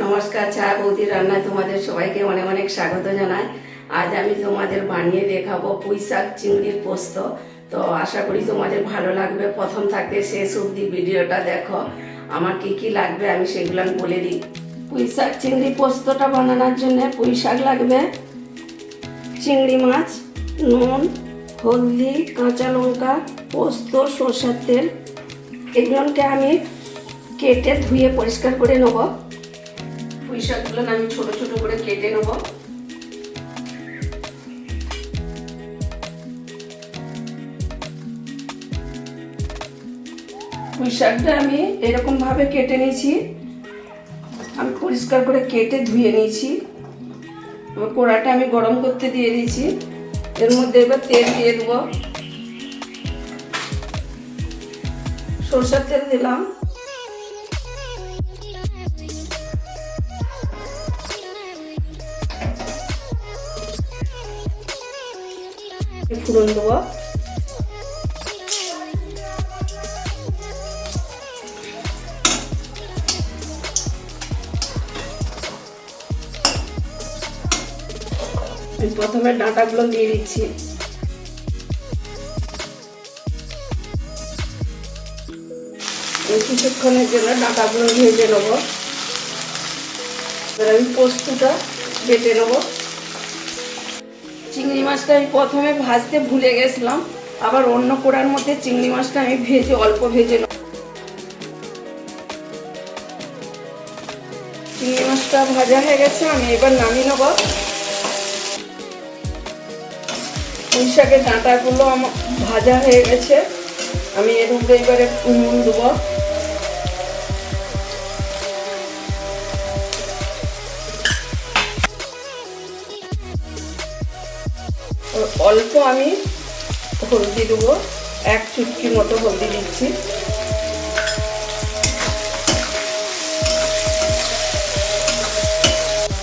নমস্কার, চা বৌদি রান্নায় তোমাদের সবাইকে অনেক অনেক স্বাগত জানাই। আজ আমি তোমাদের বানিয়ে দেখাবো পুঁই শাক চিংড়ির পোস্ত। তো আশা করি তোমাদের ভালো লাগবে। প্রথম থাকতে শেষ অবধি ভিডিওটা দেখো। আমার কি কি লাগবে আমি সেগুলো আমি বলে দিই। পুঁই শাক চিংড়ি পোস্তটা বানানোর জন্য পুঁই শাক লাগবে চিংড়ি মাছ, নুন, হলদি, কাঁচা লঙ্কা, পোস্ত, সরষের তেল। এগুলোকে আমি কেটে ধুয়ে পরিষ্কার করে নেব। পুঁই শাকগুলো আমি ছোট ছোট করে কেটে নেব। পুঁই শাকটা আমি এরকম ভাবে কেটে নিয়েছি। আমি পরিষ্কার করে কেটে ধুয়ে নিয়েছি। এবার কড়াটা আমি গরম করতে দিয়ে দিয়েছি। এর মধ্যে এবার তেল দিয়ে দেবো। সরষের তেল দিলাম। ফুরন দেবো প্রথমে ডাঁটাগুলো দিয়ে দিচ্ছি। কিছুক্ষণের জন্য ডাঁটাগুলো ভেজে নেব। এবার আমি পোস্তটা বেটে নেব। চিংড়ি মাছটা আমি প্রথমে ভাজতে ভুলে গেছিলাম। আবার অন্য কোড়ার মধ্যে চিংড়ি মাছটা আমি ভেজে অল্প ভেজে চিংড়ি মাছটা ভাজা হয়ে গেছে, আমি এবার নামিয়ে নেব। পুঁই শাকের ডাঁটাগুলো আমার ভাজা হয়ে গেছে, আমি এর উপরে এবারে নুন দেবো। অল্প আমি হলদি দেবো। এক চুটকি মতো হলদি দিচ্ছি।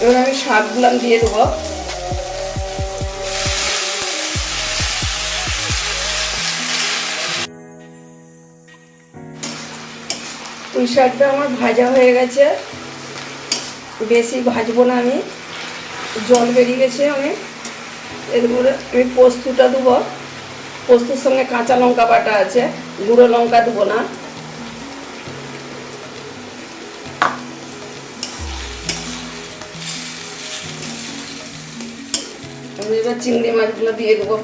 এবার আমি শাকগুলো দিয়ে দেবো। পুঁই শাকটা আমার ভাজা হয়ে গেছে। বেশি ভাজবো না আমি। জল বেরিয়ে গেছে এরপরে আমি পোস্তটা দেবো পোস্তর সঙ্গে কাঁচা লঙ্কা বাটা আছে। গুঁড়ো লঙ্কা দেবো না। আমি এবার চিংড়ি মাছগুলো দিয়ে দেবো।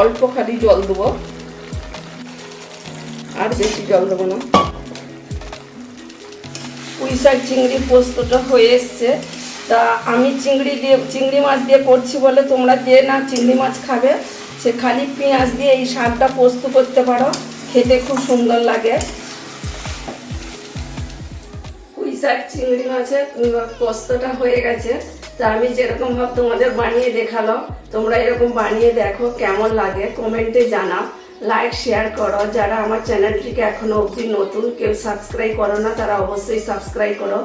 অল্প খালি জল দেবো। আর বেশি জল দেবো না। পুঁই শাক চিংড়ি পোস্তটা হয়ে এসছে। তা আমি চিংড়ি দিয়ে, চিংড়ি মাছ দিয়ে করছি বলে তোমরা যে না, চিংড়ি মাছ খাবে। সে খালি পেঁয়াজ দিয়ে এই শাকটা পোস্ত করতে পারো। খেতে খুব সুন্দর লাগে। পুঁই শাক, চিংড়ি মাছের পোস্তটা হয়ে গেছে। তা আমি যেরকম ভাব তোমাদের বানিয়ে দেখালাম, তোমরা এরকম বানিয়ে দেখো, কেমন লাগে কমেন্টে জানাও। লাইক শেয়ার করো। যারা আমার চ্যানেলটিকে এখনও অবধি নতুন, কেউ সাবস্ক্রাইব করো না, তারা অবশ্যই সাবস্ক্রাইব করো।